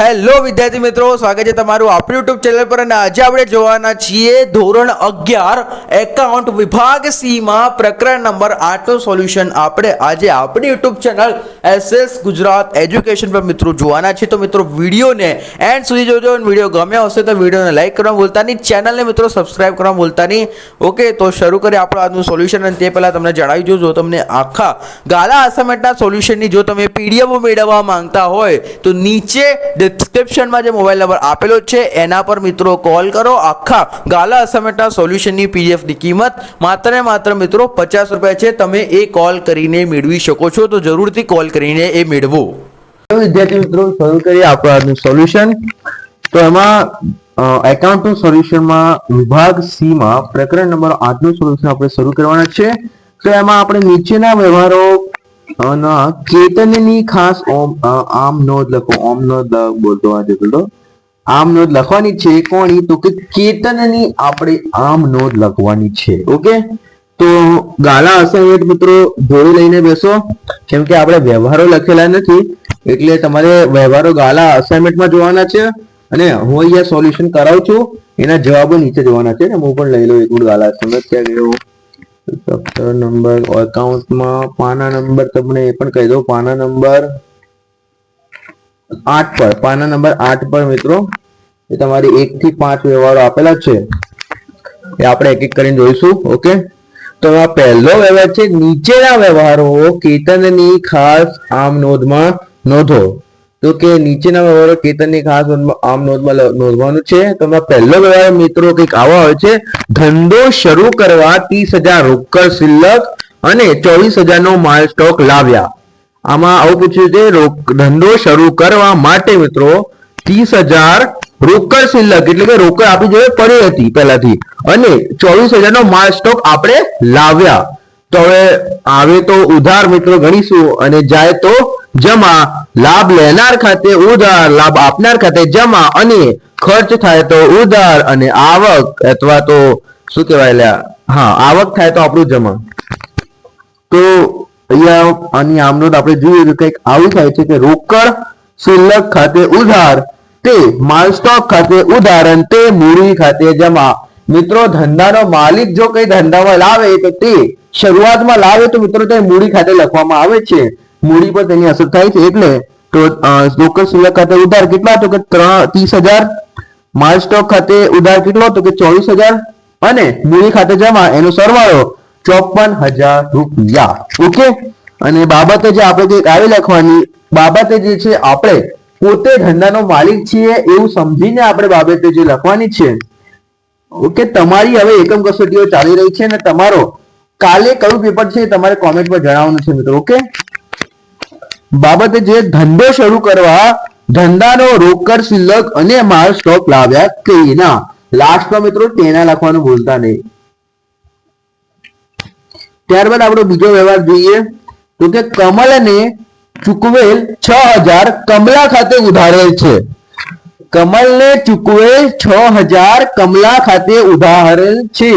Hello વિદ્યાર્થી મિત્રો, સ્વાગત છે તમારું આપણી યુટ્યુબ ચેનલ પર અને આજે આપણે જોવાના છીએ ધોરણ અગિયાર, એકાઉન્ટ વિભાગ સીમાં પ્રકરણ નંબર આઠનું સોલ્યુશન. આપણે આજે આપણી YouTube channel SS Gujarat education પર મિત્રો જોવાના છે તો મિત્રો, વિડીયોને એન્ડ સુધી જોજો વીડિયો ગમ્યો હશે તો વિડીયોને લાઇક કરવા બોલતા નહીં. ચેનલને મિત્રો સબસ્ક્રાઇબ કરવા બોલતા નહીં. ઓકે, તો શરૂ કરીએ આપણું આજનું સોલ્યુશન અને તે પહેલાં તમને જણાવી દઉં, જો તમને આખા ગાલા અસાઇનમેન્ટના સોલ્યુશનની જો તમે પીડીએફ મેળવવા માંગતા હોય, તો નીચે ડિસ્ક્રિપ્શનમાં જે મોબાઈલ નંબર આપેલો છે, એના પર મિત્રો કોલ કરો. આખા ગાલા અસાઇનમેન્ટના સોલ્યુશનની પીડીએફની કિંમત માત્ર ને માત્ર મિત્રો પચાસ રૂપિયા છે. તમે એ કોલ કરીને મેળવી શકો છો. તો જરૂરથી કોલ કરીને એ મેળવો. વિદ્યાર્થી મિત્રો, શરૂ કરીએ આપણું સોલ્યુશન તો એમાં એકાઉન્ટનું સોલ્યુશનમાં વિભાગ સી માં પ્રકરણ નંબર આઠનું સોલ્યુશન આપણે શરૂ કરવાના છે. તો એમાં આપણે નીચેના વ્યવહારો અ, ના ખાસ ઓમ આમ નોંધ લખો ઓમ નોંધ બોલતો આજે બોલતો આમ નોંધ લખવાની છે કોની તો કે કેતનની આપણે આમ નોંધ લખવાની છે ઓકે? તો ગાલા અસાઇનમેન્ટ મિત્રો જોડે લઈને બેસો. કેમ કે આપણે વ્યવહારો લખેલા નથી એટલે તમારે વ્યવહારો ગાલા અસાઇનમેન્ટમાં જોવાના છે. અને હું અહીંયા સોલ્યુશન કરાવું છું એના જવાબો નીચે જોવાના છે ને હું પણ લઈ લઉં એક મિનિટ ગાલા અસાઇનમેન્ટ ક્યાં ગયો? ચેપ્ટર નંબર એકાઉન્ટમાં પાના નંબર તમને એ પણ કહી દઉં. પાના નંબર આઠ પર, પાના નંબર આઠ પર મિત્રો, એ તમારી એક થી પાંચ વ્યવહારો આપેલા છે. એ આપણે એક એક કરીને જોઈશું, ઓકે? તો આ પહેલો વ્યવહાર છે, નીચેના વ્યવહારો, કેતનની ખાસ આમ નોંધમાં નોંધો. તો કે નીચેના વ્યવહારો કેતનની ખાસ આમ નોંધમાં નોંધવાનું છે. તો એમાં પહેલો વ્યવહાર મિત્રો કંઈક આવો આવે છે. ધંધો શરૂ કરવા ત્રીસ હજાર રોકડ શિલ્લક અને ચોવીસ હજારનો માલ સ્ટોક લાવ્યા. આમાં આવું પૂછ્યું છે ધંધો શરૂ કરવા માટે મિત્રો ત્રીસ હજાર રોકડ શિલ્લક એટલે કે રોકડ આપણી જોડે પડી હતી પહેલાથી. અને ચોવીસ હજારનો માલ સ્ટોક આપણે લાવ્યા. તો હવે આવે તો ઉધાર મિત્રો ગણીશું અને જાય તો જમા લાભ લેનાર ખાતે ઉધાર, લાભ આપનાર ખાતે જમા અને ખર્ચ થાય તો ઉધાર અને આવક અથવા તો શું કહેવાય હા, આવક થાય તો આપણું જમા. તો અહીંયા આની આમનોટ આપણે જોઈએ તો કંઈક આવું થાય છે કે રોકડ શિલ્લક ખાતે ઉધાર, તે માલ સ્ટોક ખાતે અને તે મૂડી ખાતે જમા. મિત્રો, ધંધાનો માલિક જો કઈ ધંધામાં લાવે તો તે શરૂઆતમાં લાવે તો મિત્રો તે મૂડી ખાતે લખવામાં આવે છે. મૂડી પર તેની અસર થાય છે એટલે તો રોકડ શિલ્લક ખાતે ઉધાર કેટલા તો કે ત્રીસ હજાર? માલ સ્ટોક ખાતે ઉધાર કેટલો તો કે ચોવીસ હજાર? અને મૂડી ખાતે જમા એનો સરવાળો ચોપન હજાર રૂપિયા. ઓકે? અને બાબતે જે આપણે જે આવી લખવાની, બાબતે જે છે, આપણે પોતે ધંધાનો માલિક છીએ એવું સમજીને આપણે બાબતે જે લખવાની છે. ઓકે? તમારી હવે એકમ કસોટીઓ ચાલી રહી છે અને તમારો કાલે કયું પેપર છે તમારે કોમેન્ટ પર જણાવવાનું છે મિત્રો, ઓકે? બાબતે જે ધંધો શરૂ કરવા, ધંધાનો રોકડ, શિલ્લક અને માલ સ્ટોક લાવ્યા તેના. લાસ્ટમાં મિત્રો તેના લખવાનું ભૂલતા નહીં. ત્યારબાદ આપણો બીજો વ્યવહાર જોઈએ, તો કે કમલને ચૂકવેલ છ હજાર કમલા ખાતે ઉધારેલ છે. કમલને ચૂકવેલ છ હજાર કમલા ખાતે ઉધારેલ છે.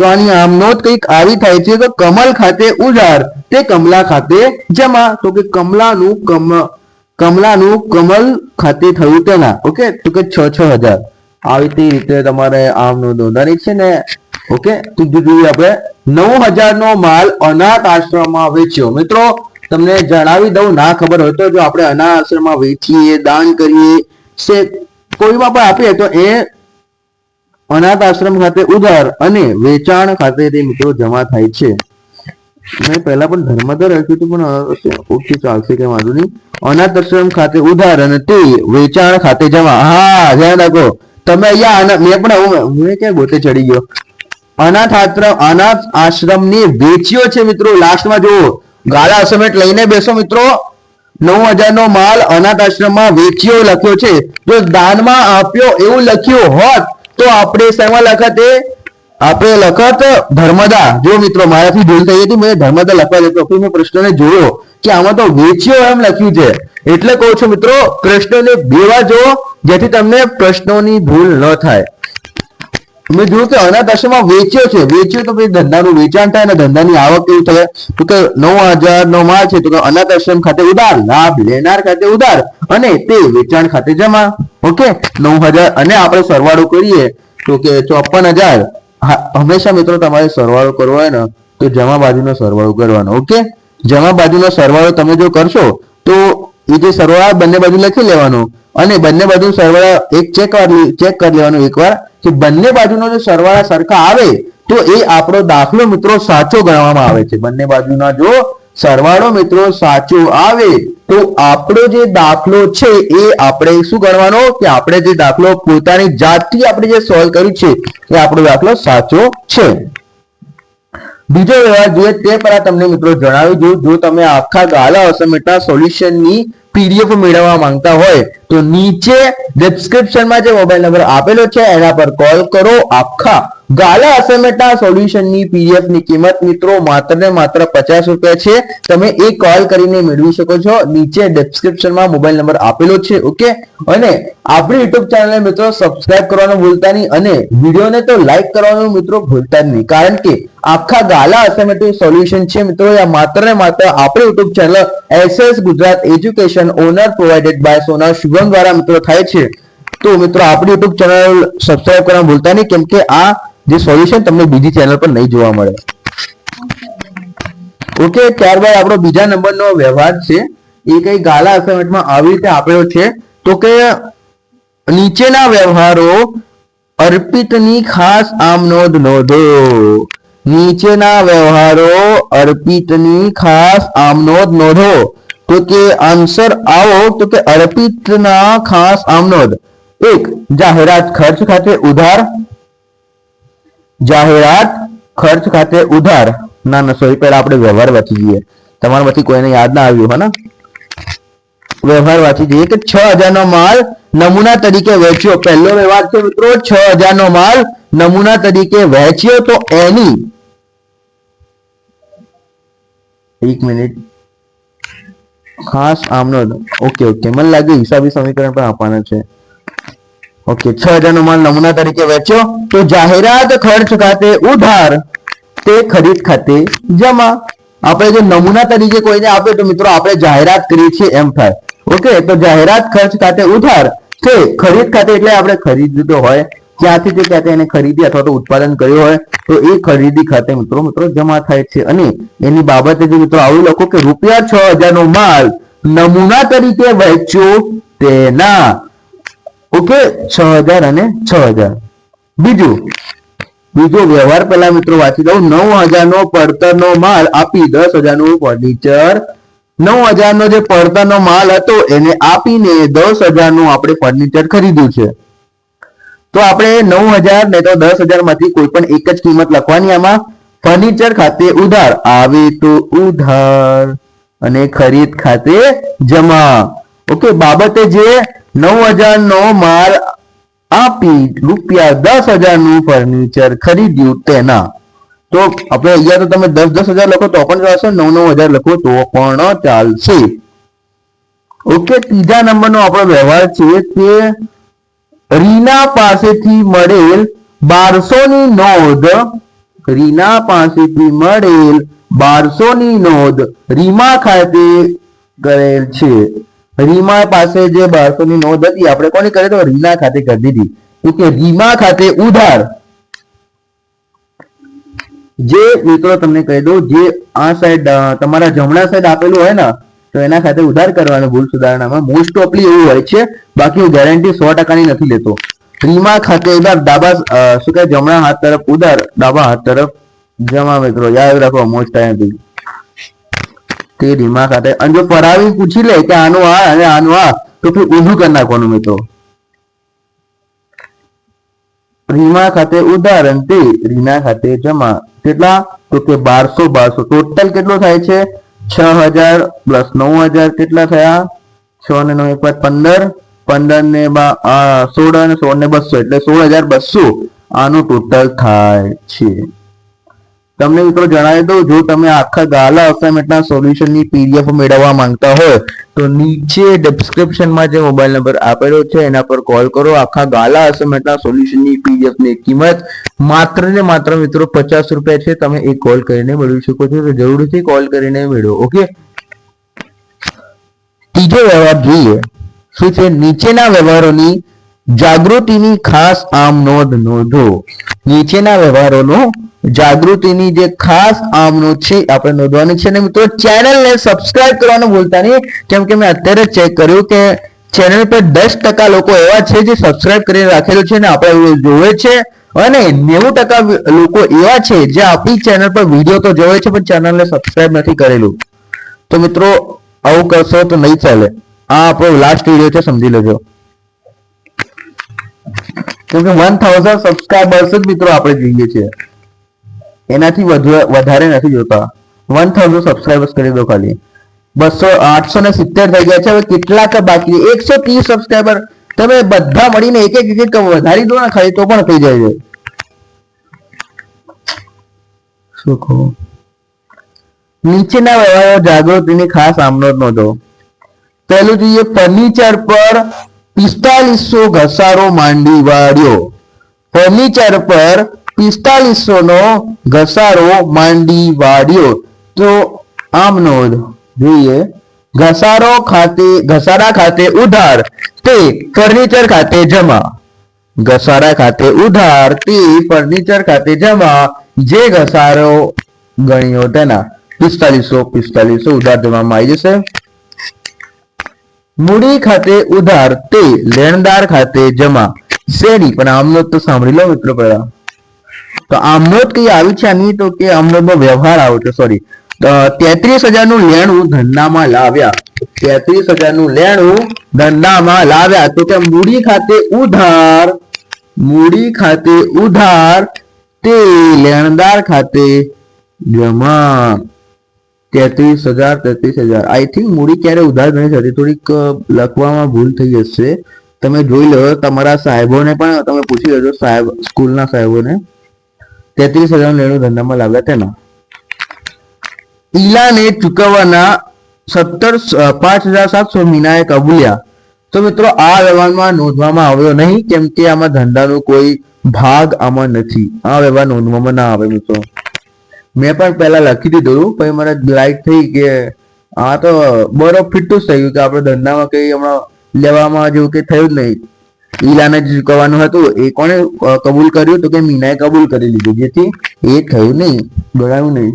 તો આની આમ કંઈક આવી થાય છે તો કમલ ખાતે ઉધાર તે કમલા ખાતે જમા. તો કે કમલાનું કમ, કમલાનું કમલ ખાતે થયું તેના. ઓકે? તો કે છ છ હજાર. આવી તે રીતે તમારે આમ નોંધ નોંધવાની છે ને. ઓકે? ત્રીજું જોઈએ આપણે, નવ હજાર નો માલ અનાથ આશ્રમમાં વેચ્યો. મિત્રો, તમને જણાવી દઉં, ના ખબર હોય તો જો આપણે અનાથ આશ્રમમાં વેચીએ, દાન કરીએ કોઈમાં પણ આપીએ તો એ અનાથ આશ્રમ ખાતે ઉધાર અને વેચાણ ખાતે તે મિત્રો જમા થાય છે. મેં પહેલા પણ ધર્મદર રાખ્યું હતું, પણ ઓકે ચાલશે કે વાંધો નહીં. અનાથ આશ્રમ ખાતે ઉધાર અને તે વેચાણ ખાતે જમા. હા, ધ્યાન રાખો. તમે અહીંયા મેં પણ હું ક્યાં ગોતે ચડી ગયો? અનાથ આશ્રમ અનાથ આશ્રમની વેચ્યો છે મિત્રો લાસ્ટમાં જુઓ. ગાળા અસમેટ લઈને બેસો મિત્રો. નવ હજાર નો માલ અનાથ આશ્રમમાં વેચ્યો લખ્યો છે. જો દાનમાં આપ્યો એવું લખ્યું હોત તો આપણે શેમાં લખત? એ આપણે લખત ધર્મદા. જો મિત્રો, મારાથી ભૂલ થઈ હતી મેં ધર્મદા લખવા જતો. પછી મેં પ્રશ્નને જોયો કે આમાં તો વેચ્યો એમ લખ્યું છે. એટલે કહું છું મિત્રો, પ્રશ્નને બે વાર જુઓ, જેથી તમને પ્રશ્નોની ભૂલ ન થાય. મેં જોયું કે અનાથ આશ્રમમાં વેચ્યો છે. વેચ્યો તો પછી ધંધાનું વેચાણ થાય અને ધંધાની આવક કેવું થાય તો કે નવ હજાર નો માલ છે તો કે અનાથ આશ્રમ ખાતે ઉધાર. લાભ લેનાર ખાતે ઉધાર. અને તે વેચાણ ખાતે જમા. ઓકે? નવ હજાર અને આપણે સરવાળો કરીએ તો કે ચોપન હજાર. હંમેશા મિત્રો તમારે સરવાળો કરવો હોય ને તો જમા બાજુનો સરવાળો કરવાનો. ઓકે? જમા બાજુનો સરવાળો તમે જો કરશો તો એ જે સરવાળા બંને બાજુ લખી લેવાનો અને બંને બાજુ સરવાળા એક ચેક ચેક કરી લેવાનું એકવાર, કે બંને બાજુનો જો સરવાળા સરખા આવે, તો એ આપણો દાખલો મિત્રો સાચો ગણવામાં આવે છે. બંને બાજુના જો સરવાળો મિત્રો સાચો આવે, તો આપણો જે દાખલો છે એ આપણે શું ગણવાનો? કે આપણે જે દાખલો પોતાની જાતથી આપણે જે સોલ્વ કર્યું છે, એ આપણો દાખલો સાચો છે. બીજો વ્યવહાર જોઈએ તે પહેલા તમને મિત્રો જણાવી દઉં. જો તમે આખા ગાલા અસાઇનમેન્ટના સોલ્યુશનની પીડીએફ મેળવવા માંગતા હોય તો નીચે ડિસ્ક્રિપ્શનમાં જે મોબાઈલ નંબર આપેલો છે, એના પર કોલ કરો આખા ગાલા અસાઇનમેન્ટના સોલ્યુશનની પીએફની કિંમત મિત્રો માત્ર ને માત્ર પચાસ રૂપિયા છે. તમે એ કોલ કરીને મેળવી શકો છો. નીચે ડિસ્ક્રિપ્શનમાં મોબાઈલ નંબર આપેલો છે, ઓકે? અને આપણી યુટ્યુબ ચેનલને મિત્રો સબસ્ક્રાઇબ કરવાનું ભૂલતા નહીં અને વિડીયોને તો લાઈક કરવાનું મિત્રો ભૂલતા જ નહીં. કારણ કે આખા ગાલા અસાઇનમેન્ટ સોલ્યુશન છે મિત્રો. આ માત્ર ને માત્ર આપણી YouTube channel SS Gujarat education owner provided by Sona Shubham દ્વારા મિત્રો થાય છે. તો મિત્રો આપણી યુટ્યુબ ચેનલ સબસ્ક્રાઇબ કરવાનું ભૂલતા નહીં. કેમ કે આ જે સોલ્યુશન તમને બીજી ચેનલ પર નહીં જોવા મળે. ઓકે ત્યારબાદ આપણો બીજા નંબરનો વ્યવહાર છે. એ કઈ ગાલા અસાઇનમેન્ટમાં આવી રીતે આપેલો છે. તો કે નીચેના વ્યવહારો, અર્પિતની ખાસ આમ નોંધ નોંધો. નીચેના વ્યવહારો, અર્પિતની ખાસ આમ નોંધ નોંધો. તો કે આન્સર આવો, તો કે અર્પિતના ખાસ આમ નોંધ. એક, જાહેરાત ખર્ચ ખાતે ઉધાર. જાહેરાત, ખર્ચ ખાતે ઉધાર. ના ના સોરી પહેલા આપણે વ્યવહાર વાંચી જઈએ. તમારામાંથી કોઈને યાદ ના આવ્યું, હે ને? વ્યવહાર વાંચી જઈએ કે છ હજાર નો માલ નમૂના તરીકે વેચ્યો. પહેલો વ્યવહાર છે મિત્રો, છ હજાર નો માલ નમૂના તરીકે વેચ્યો તો એની. એક મિનિટ. ખાસ આમનો, ઓકે ઓકે. મને લાગે હિસાબી સમીકરણ પણ આપવાના છે. ઓકે, છ હજાર નો માલ નમૂના તરીકે વેચ્યો. તો જાહેરાત ખર્ચ ખાતે ઉધાર તે ખરીદ ખાતે જમા. આપણે જો નમૂના તરીકે કોઈને આપે તો મિત્રો આપણે જાહેરાત કરીએ છીએ એમ થાય. ઓકે, તો જાહેરાત ખર્ચ ખાતે ઉધાર તે ખરીદ ખાતે એટલે આપણે ખરીદતો હોય. ક્યાંથી તે ક્યાંથી એને ખરીદી અથવા તો ઉત્પાદન કર્યું હોય, તો એ ખરીદી ખાતે મિત્રો મિત્રો જમા થાય છે. અને એની બાબતે જે મિત્રો આવું લખો કે રૂપિયા છ હજાર નો માલ નમૂના તરીકે વેચ્યો તેના. ઓકે છ હજાર અને છ હજાર. બીજું, બીજો વ્યવહાર પહેલા મિત્રો વાંચી દઉં. નવ હજાર નો પડતર નો માલ આપી દસ હજારનું ફર્નિચર નવ હજાર નો જે પડતર નો માલ હતો, એને આપીને દસ હજારનું આપણે ફર્નિચર ખરીદ્યું છે. તો આપણે નવ હજાર ને તો દસ હજારમાંથી કોઈ પણ એક જ કિંમત લખવાની, આમાં ફર્નિચર ખાતે ઉધાર. આવે તો ઉધાર અને ખરીદ ખાતે જમા. ઓકે, બાબતે જે નવ હજાર નો માલ આપી રૂપિયા દસ હજારનું ફર્નિચર ખરીદ્યું તેના. તો આપણે અહીંયા તો તમે દસ દસ હજાર લખો તો પણ ચાલશે, નવ નવ હજાર લખો તો પણ ચાલશે. ઓકે, ત્રીજા નંબરનો આપણો વ્યવહાર છે તે રીના પાસેથી મળેલ બારસો ની નોંધ, રીના પાસેથી મળેલ બારસો ની નોંધ રીમા ખાતે કરેલ છે. રીમા પાસે જે બારસો ની નોંધ હતી, આપણે કોની કરી? તો રીના ખાતે કરી દીધી. કે રીમા ખાતે ઉધાર. જે મિત્રો તમને કહી દઉં, જે આ સાઈડ તમારા જમણા સાઈડ આપેલું હોય ને, તો એના ખાતે ઉધાર કરવાનું ભૂલ સુધારણામાં મોસ્ટ ઓફલી એવું હોય છે, બાકી હું ગેરંટી સો ટકાની નથી લેતો. રીમા ખાતે ઉધાર, ડાબા શું કહે, જમણા હાથ તરફ ઉધાર, ડાબા હાથ તરફ જમા, મિત્રો. યાદ રાખો મોસ્ટ ટાઈમ તે દિમાગ હતા અને જો પરાવી પૂછી લે કે આનું આ અને આનું આ, તો પછી ઊંધું કરી નાખવાનું મિત્રો. રીમા ખાતે ઉદાહરણ તે રીના ખાતે જમા. કેટલા? તો કે બારસો બારસો. ટોટલ કેટલો થાય છે? છ હજાર પ્લસ નવ હજાર કેટલા થયા? છ ને નવ એક પંદર. પંદર ને સોળ અને સોળ ને બસો. એટલે સોળ હજાર બસો. આનું ટોટલ થાય છે. તમને મિત્રો જણાવી દઉં, જો તમે આખા ગાલા અસાઇનમેન્ટના સોલ્યુશનની પીડીએફ મેળવવા માંગતા હોય, તો નીચે ડિસ્ક્રિપ્શનમાં જે મોબાઈલ નંબર આપેલો છે, એના પર કોલ કરો. આખા ગાલા અસાઇનમેન્ટના સોલ્યુશનની પીડીએફની કિંમત માત્ર ને માત્ર મિત્રો પચાસ રૂપિયા છે. તમે એક કોલ કરીને મેળવી શકો છો. તો જરૂરથી કોલ કરીને મેળવો ઓકે ત્રીજો વ્યવહાર જોઈએ. શું છે? નીચેના વ્યવહારોની જાગૃતિની ખાસ આમ નોંધ નોંધો. નીચેના વ્યવહારોનો જાગૃતિની જે ખાસ આમ નોંધ છે, આપણે નોંધવાની છે ને મિત્રો, ચેનલને સબસ્ક્રાઇબ કરવાનું ભૂલતા નહીં. કેમ કે મેં અત્યારે ચેક કર્યું કે ચેનલ પર દસ ટકા લોકો એવા છે જે સબસ્ક્રાઇબ કરીને રાખેલું છે ને આપણે જોવે છે, અને નેવું ટકા લોકો એવા છે જે આપણી ચેનલ પર વીડિયો તો જોવે છે, પણ ચેનલને સબસ્ક્રાઇબ નથી કરેલું. તો મિત્રો, આવું કરશો તો નહીં ચાલે. આ આપણો લાસ્ટ વીડિયો છે, સમજી લેજો. કેમ વન થાઉઝન્ડ સબસ્ક્રાઈબર્સ જ મિત્રો આપણે જોઈએ છીએ. એનાથી વધુ, વધારે નથી જોતા. વન થાઉઝન્ડ સબસ્ક્રાઈબર્સ કરી દો ખાલી. બસો, આઠસો ને સિત્તેર થઈ ગયા છે. હવે કેટલાક બાકી એકસો ત્રીસ સબસ્ક્રાઈબર તમે બધા મળીને એક એક એક વધારી દો ને ખાલી તો પણ થઈ જાય છે. નીચેના વ્યવહારો જાગૃતિની ખાસ આમનો નોંધો. પહેલું જોઈએ ફર્નિચર પર પિસ્તાલીસો ઘસારો માંડી વાળ્યો. ફર્નિચર પર પિસ્તાલીસો નો ઘસારો માંડી વાળ્યો. તો આમ નોંધ જોઈએ. ઘસારો ખાતે, ઘસારા ખાતે ઉધાર, તે ફર્નિચર ખાતે જમા. ઘસારા ખાતે ઉધાર, તે ફર્નિચર ખાતે જમા. જે ઘસારો ગણ્યો તેના પિસ્તાલીસો પિસ્તાલીસો ઉધાર જવામાં આવી જશે. મૂડી ખાતે ઉધાર તે લેણદાર ખાતે જમા. શેરી, પણ આમનો તો સાંભળી લો મિત્રો પહેલા. તો આમનોટ કઈ આવી છે આની તો કે આમનોટનો વ્યવહાર આવ્યો છે સોરી તેત્રીસ હજારનું લેણું ધંધામાં લાવ્યા. તેત્રીસ હજારનું લેણું ધંધામાં લાવ્યા. તો કે મૂડી ખાતે ઉધાર, મૂડી ખાતે ઉધાર તે લેણદાર ખાતે જમા. તેત્રીસ હજાર તેત્રીસ હજાર. આઈ થિંક મૂડી ક્યારે ઉધાર નહીં હતી? થોડીક લખવામાં ભૂલ થઈ જશે. તમે જોઈ લો, તમારા સાહેબોને પણ તમે પૂછી લેજો, સાહેબ, સ્કૂલના સાહેબોને. તેત્રીસ હજાર લેણું ધંધામાં લાવ્યા તેના. ઈલાને ચૂકવવાના સત્તર પાંચ હજાર સાતસો મીનાએ કબૂલ્યા. તો મિત્રો, આ વ્યવહારમાં નોંધવામાં આવ્યો નહીં, કેમ કે આમાં ધંધાનો કોઈ ભાગ આમાં નથી. આ વ્યવહાર નોંધવામાં ના આવે મિત્રો. મેં પણ પહેલા લખી દીધું પછી મને લાઈટ થઈ કે આ તો બરો ફિટું જ થયું કે આપણે ધંધામાં કઈ હમણાં લેવામાં જેવું કે થયું જ નહીં. ઈલાને જ ચૂકવવાનું હતું, એ કોણે કબૂલ કર્યું તો કે મીનાએ કબૂલ કરી લીધું, જેથી એ થયું નહીં, ગણાયું નહીં.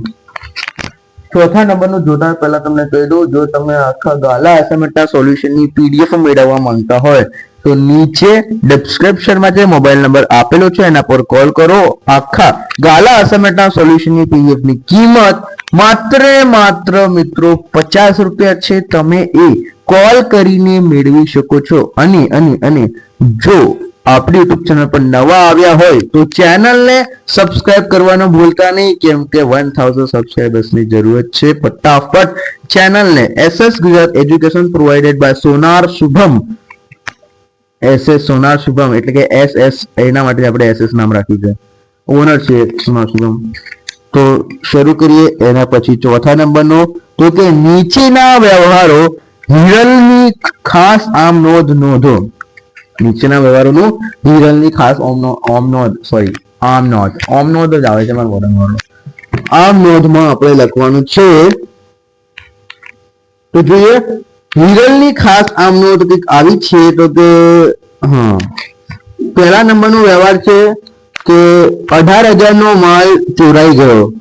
ચોથા નંબરનું જોતા પહેલા તમને કહી દઉં. જો તમે આખા ગાલા એસાઇનમેન્ટના સોલ્યુશનની પીડીએફ મેળવવા માંગતા હોય, તો નીચે ડિસ્ક્રિપ્શનમાં જે મોબાઈલ નંબર આપેલો છે, એના પર કોલ કરો. આખા ગાલા એસાઇનમેન્ટના સોલ્યુશનની પીડીએફની કિંમત માત્ર માત્ર મિત્રો પચાસ રૂપિયા છે. તમે એ કોલ કરીને મેળવી શકો છો. અને અને અને જો આપણી યુટ્યુબ ચેનલ પર નવા આવ્યા હોય તો ચેનલને સબસ્ક્રાઇબ કરવાનું ભૂલતા નહીં, કેમ કે વન થાઉઝન્ડ સબસ્ક્રાઇબર્સની જરૂરત છે ફટાફટ. ચેનલને SS Gujarat education provided by Sonar Shubham. SS Sonar Shubham, એટલે કે એસ એસ એના માટે આપણે એસએસ નામ રાખ્યું છે. ઓનર છે સોનાર શુભમ. તો શરૂ કરીએ, એના પછી ચોથા નંબરનો. તો કે નીચેના વ્યવહારો હિરલની ખાસ આમ નોંધ નોંધો. નીચેના વ્યવહારોનું ધીરલની ખાસ ઓમ નો- સોરી આમ નોંધ. ઓમ નોંધ જ આવે છે મારા મોઢામાં આમ નોંધમાં આપણે લખવાનું છે, તો જોઈએ હિરલની ખાસ આમ નોંધ કંઈક આવી છે તો કે હા. પહેલા નંબરનો વ્યવહાર છે કે અઢાર હજારનો માલ ચોરાઈ ગયો.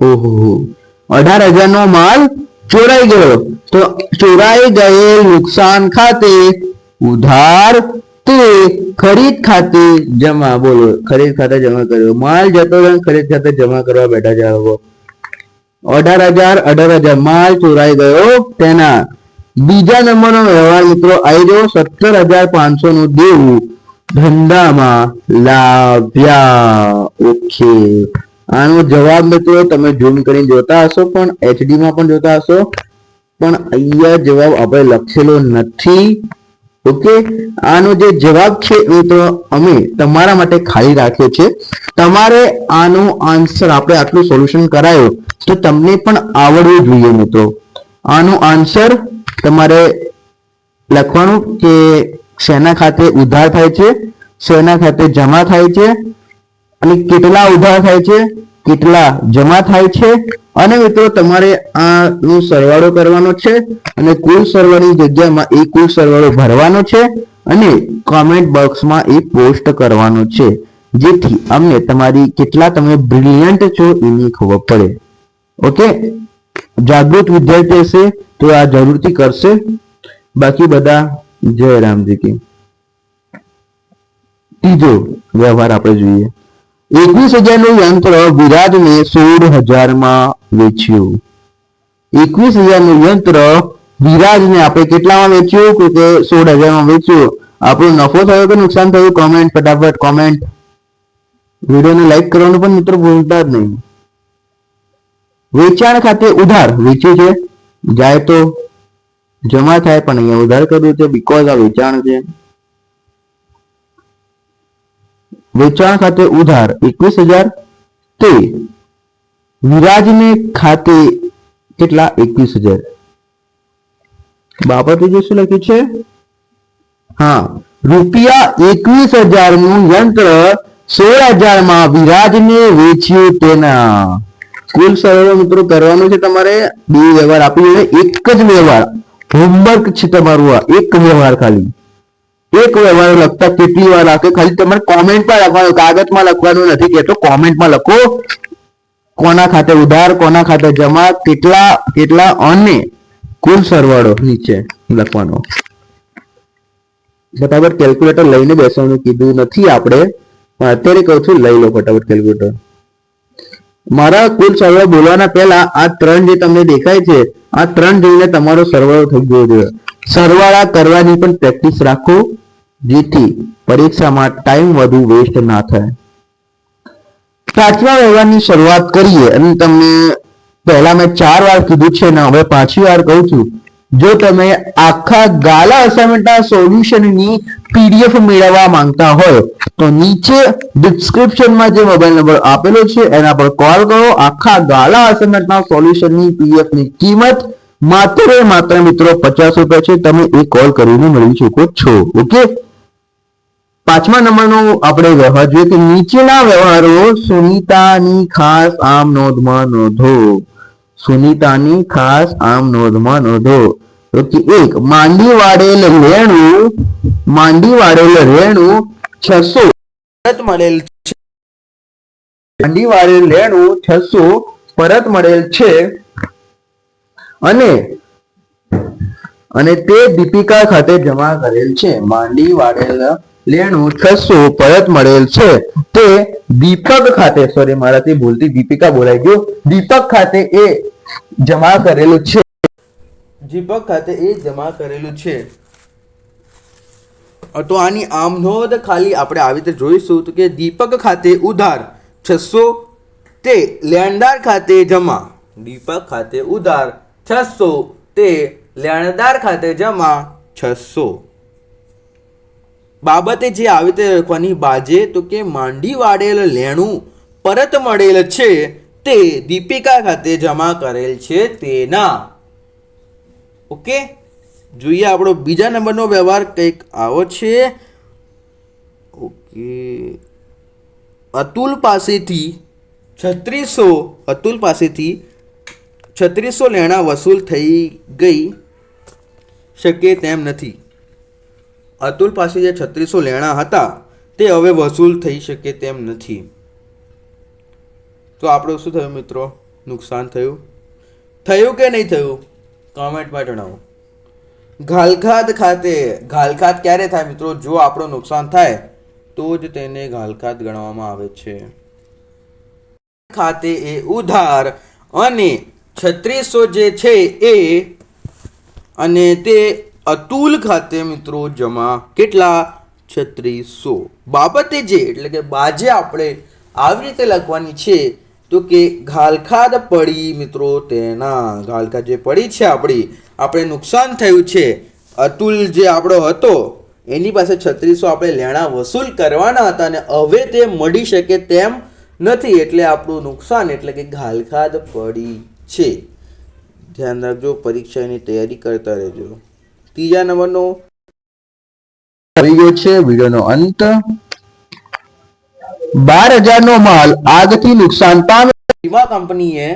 ઓહો અઢાર હજારનો માલ ચોરાઈ ગયો. તો ચોરાઈ ગયેલ નુકસાન ખાતે ઉધાર તે ખરીદ ખાતે જમા બોલો. ખરીદ ખાતે જમા કર્યો માલ જતો ખરીદ ખાતે જમા કરવા બેઠા છે લોકો. અઢાર હજાર અઢાર હજાર માલ ચોરાઈ ગયો તેના. બીજા નંબરનો વ્યવહાર મિત્રો આવી ગયો સત્તર હજાર પાંચસો નું દેવું. ધંધામાં લાવ્યા. ઓકે આનો જવાબ મિત્રો તમે ઝૂમ કરીને જોતા હશો, પણ એચડીમાં પણ જોતા હશો. પણ અહીંયા જવાબ આપણે લખેલો નથી. ઓકે? આનો જે જવાબ છે એ તો અમે તમારા માટે ખાલી રાખ્યો છે. તમારે આનો આન્સર આપણે આટલું સોલ્યુશન કરાયું તો તમને પણ આવડવું જોઈએ મિત્રો. આનો આન્સર તમારે લખવાનું કે શેના ખાતે ઉધાર થાય છે, શેના ખાતે જમા થાય છે અને કેટલા ઉધાર થાય છે? કેટલા જમા થાય છે? અને મિત્રો, તમારે આનો સરવાળો કરવાનો છે અને કુલ સરવાળી જગ્યામાં એ કુલ સરવાળો ભરવાનો છે અને કોમેન્ટ બોક્સમાં એ પોસ્ટ કરવાનો છે. જેથી અમને તમારી કેટલા તમે બ્રિલિયન્ટ છો એની ખબર પડે. ઓકે જાગૃત વિદ્યાર્થી હશે તો આ જરૂરથી કરશે. બાકી બધા જય રામજી કે. ત્રીજો વ્યવહાર આપણે જોઈએ. એકવીસ હજારનું યંત્ર વિરાટને સોળ હજારમાં વેચ્યું. એકવીસ હજારનું યંત્ર વિરાજને આપણે કેટલામાં વેચ્યું? કે સોળ હજારમાં વેચ્યું. આપણો નફો થયો કે નુકસાન થયું? કોમેન્ટ ફટાફટ કોમેન્ટ વિડીયોને લાઈક કરવાનું પણ મિત્રો ભૂલતા જ નહીં. વેચાણ ખાતે ઉધાર વેચ્યું છે. જાય તો જમા થાય, પણ અહીંયા ઉધાર કર્યું છે બીકોઝ આ વેચાણ છે. વેચાણ ખાતે ઉધાર એકવીસ હજાર તે વિરાજને ખાતે કેટલા એકવીસ હજાર? બાબતે જે શું લખ્યું છે? હા, રૂપિયા એકવીસ હજારનું યંત્ર સોળ હજારમાં વિરાજને વેચ્યું તેના. કુલ સરવાળો મિત્રો કરવાનો છે તમારે બે વ્યવહાર. આપી એક જ વ્યવહાર. હોમવર્ક છે તમારું આ. એક વ્યવહાર ખાલી. એક વ્યવહાર લખતા કેટલી વાર લાગે ખાલી તમારે કોમેન્ટમાં લખવાનું કાગળમાં લખવાનું નથી કહેતો કોમેન્ટમાં લખો. કોના ખાતે ઉધાર, કોના ખાતે જમા, કેટલા કેટલા અને કુલ સરવાળો નીચે લખવાનો. ફટાફટ કેલ્ક્યુલેટર લઈને બેસવાનું કીધું નથી આપણે, પણ અત્યારે કહું છું, લઈ લો ફટાફટ કેલ્ક્યુલેટર મારા કુલ સરવાળો બોલવાના પહેલા આ ત્રણ જે તમને દેખાય છે, આ ત્રણ જોઈને તમારો સરવાળો થઈ ગયો જોઈએ સરવાળા કરવાની પણ પ્રેક્ટિસ રાખો. જેથી પરીક્ષામાં ટાઈમ વધુ વેસ્ટ ના થાય. પાંચમા વ્યવહારની શરૂઆત કરીએ અને તમને પહેલા મેં ચાર વાર કીધું છે ને હવે પાછી વાર કહું છું. જો તમે આખા ગાલા અસાઇનમેન્ટના સોલ્યુશનની પીડીએફ મેળવવા માંગતા હોય, તો નીચે ડિસ્ક્રિપ્શનમાં જે મોબાઈલ નંબર આપેલો છે, એના પર કોલ કરો. આખા ગાલા અસાઇનમેન્ટના સોલ્યુશનની પીડીએફની કિંમત માત્ર માત્ર મિત્રો પચાસ રૂપિયા છે. તમે એ કોલ કરીને મેળવી શકો છો. ઓકે પાંચમા નંબરનો આપણે વ્યવહાર જોઈએ કે નીચેના વ્યવહારો સુનિતાની ખાસ આમ નોંધમાં નોંધો. સુનિતાની ખાસ આમ નોંધમાં નોંધો. એક માંડી વાળેલ રેણું માંડી વાળેલ રેણું છસો. પરત મળેલ છે. માંડી વાળેલ રેણું છસો, પરત મળેલ છે. અને અને તે દીપિકા ખાતે જમા કરેલ છે. માંડી વાળેલ લેણું છસો પરત મળેલ છે. તે દીપક ખાતે સોરી મારાથી ભૂલથી દીપિકા બોલાઈ ગયું. દીપક ખાતે એ જમા કરેલું છે. દીપક ખાતે એ જમા કરેલું છે. તો આની આમ નોંધ ખાલી આપણે આવી રીતે જોઈશું કે દીપક ખાતે ઉધાર છસો તે લેણદાર ખાતે જમા. દીપક ખાતે ઉધાર છસો તે લેણદાર ખાતે જમા છસો બાબતે જે આવી રીતે લખવાની બાજે તો કે માંડી વાળેલ લેણું પરત મળેલ છે તે દીપિકા ખાતે જમા કરેલ છે તેના. ઓકે? જોઈએ આપણો બીજા નંબરનો વ્યવહાર કંઈક આવો છે. ઓકે. અતુલ પાસેથી છત્રીસો, અતુલ પાસેથી છત્રીસો લેણા વસૂલ થઈ ગઈ. શકે તેમ નથી. અતુલ પાસે જે છત્રીસો લેણા હતા, તે હવે વસૂલ થઈ શકે તેમ નથી. તો આપણું શું થયું મિત્રો? નુકસાન થયું? થયું કે નહીં થયું? કોમેન્ટમાં જણાવો. ઘાલખાત ખાતે ઘાલખાત ક્યારે થાય મિત્રો? જો આપણું નુકસાન થાય, તો જ તેને ઘાલખાત ગણવામાં આવે છે. ખાતે એ ઉધાર અને છત્રીસો જે છે એ, અને તે અતુલ ખાતે મિત્રો જમા કેટલા? છત્રીસો. બાબતે જે, એટલે કે બાજે આપણે આવી રીતે લખવાની છે, તો કે ઘાલખાદ પડી મિત્રો તેના. ઘાલખાદ જે પડી છે આપણી, આપણે નુકસાન થયું છે. અતુલ જે આપણો હતો, એની પાસે છત્રીસો આપણે લેણા વસૂલ કરવાના હતા અને હવે તે મળી શકે તેમ નથી, એટલે આપણું નુકસાન, એટલે કે ઘાલખાદ પડી છે. ધ્યાન રાખજો, પરીક્ષાની તૈયારી કરતા રહેજો. ત્રીજા નંબરનો. આવી ગયો છે વિડીયોનો અંત. બાર હજારનો માલ આગથી નુકસાન પામ્યો. વીમા કંપનીએ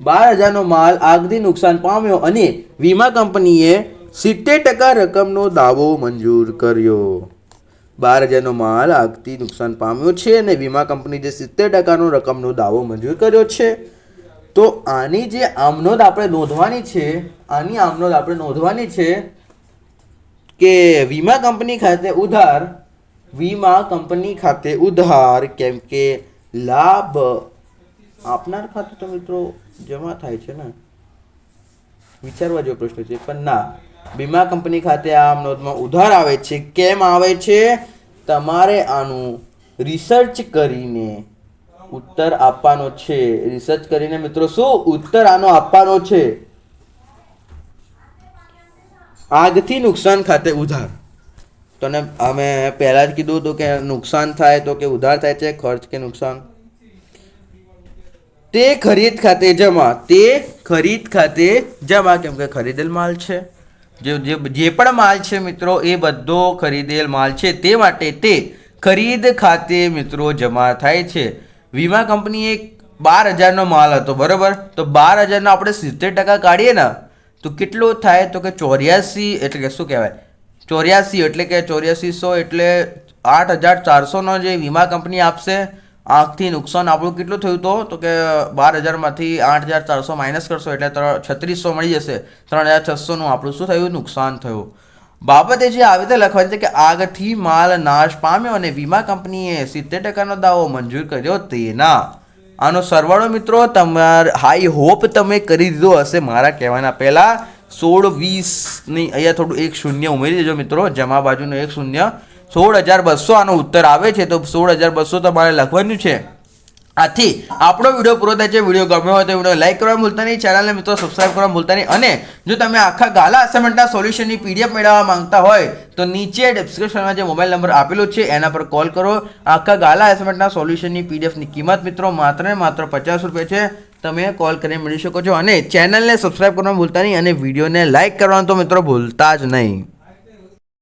બાર હજારનો માલ આગથી નુકસાન પામ્યો અને વીમા કંપનીએ સિત્તેર ટકા રકમનો દાવો મંજૂર કર્યો. બાર હજારનો માલ આગથી નુકસાન પામ્યો છે અને વીમા કંપની જે સિત્તેર ટકાનો રકમનો દાવો મંજૂર કર્યો છે. તો આની જે આમનોદ આપણે નોંધવાની છે, આની આમનોદ આપણે નોંધવાની છે કે વીમા કંપની ખાતે ઉધાર, વીમા કંપની ખાતે ઉધાર કેમ કે લાભ આપનાર ખાતે તો મિત્રો જમા થાય છે ને? વિચારવા જેવો પ્રશ્ન છે, પણ ના. વીમા કંપની ખાતે આ નોંધમાં ઉધાર આવે છે, કેમ આવે છે? તમારે આનું રિસર્ચ કરીને ઉત્તર આપવાનો છે. રિસર્ચ કરીને મિત્રો, શું ઉત્તર આનો આપવાનો છે? આગથી નુકસાન ખાતે ઉધાર. તને અમે પહેલાં જ કીધું હતું કે નુકસાન થાય તો કે ઉધાર થાય છે, ખર્ચ કે નુકસાન? તે ખરીદ ખાતે જમા, તે ખરીદ ખાતે જમા. કેમ કે ખરીદેલ માલ છે. જે જે જે પણ માલ છે મિત્રો, એ બધો ખરીદેલ માલ છે. તે માટે તે ખરીદ ખાતે મિત્રો જમા થાય છે. વીમા કંપની એક બાર હજારનો માલ હતો, બરાબર? તો બાર હજારનો આપણે સિત્તેર ટકા કાઢીએ ને, તો કેટલો થાય? તો કે ચોર્યાસી, એટલે કે શું કહેવાય? ચોર્યાસી, એટલે કે ચોર્યાસીસો એટલે આઠ હજાર ચારસોનો જે વીમા કંપની આપશે, આંખથી નુકસાન આપણું કેટલું થયું તો? તો કે બાર હજારમાંથી આઠ હજાર ચારસો માઇનસ કરશો, એટલે ત્રણ છત્રીસો મળી જશે. ત્રણ હજાર છસોનું આપણું શું થયું? નુકસાન થયું. બાબતે જે આવી રીતે લખવાની છે કે આગથી માલ નાશ પામ્યો અને વીમા કંપનીએ સિત્તેર ટકાનો દાવો મંજૂર કર્યો તેના. આનો સરવાળો મિત્રો તમાર હાઈ હોપ તમે કરી દીધો હશે મારા કહેવાના પહેલાં. સોળ વીસની અહીંયા થોડું એક શૂન્ય ઉમેરી દેજો મિત્રો. જમા બાજુનું એક શૂન્ય. સોળ હજાર બસો આનો ઉત્તર આવે છે તો સોળ હજાર બસો તમારે લખવાનું છે. આથી આપણો વીડિયો પૂરો થાય છે, વીડિયો ગમ્યો હોય તો વીડિયો લાઈક કરવા ભૂલતા નહીં ચેનલને મિત્રો સબસ્ક્રાઇબ કરવા ભૂલતા નહીં. અને જો તમે આખા ગાલા અસાઇનમેન્ટના સોલ્યુશનની પીડીએફ મેળવવા માંગતા હોય, તો નીચે ડિસ્ક્રિપ્શનમાં જે મોબાઈલ નંબર આપેલો છે, એના પર કોલ કરો. આખા ગાલા અસાઇનમેન્ટના સોલ્યુશનની પીડીએફની કિંમત મિત્રો માત્ર ને માત્ર પચાસ રૂપિયા છે. તમે કોલ કરીને મેળવી શકો છો. અને ચેનલને સબસ્ક્રાઇબ કરવાનું ભૂલતા નહીં અને વિડીયોને લાઈક કરવાનું તો મિત્રો ભૂલતા જ નહીં.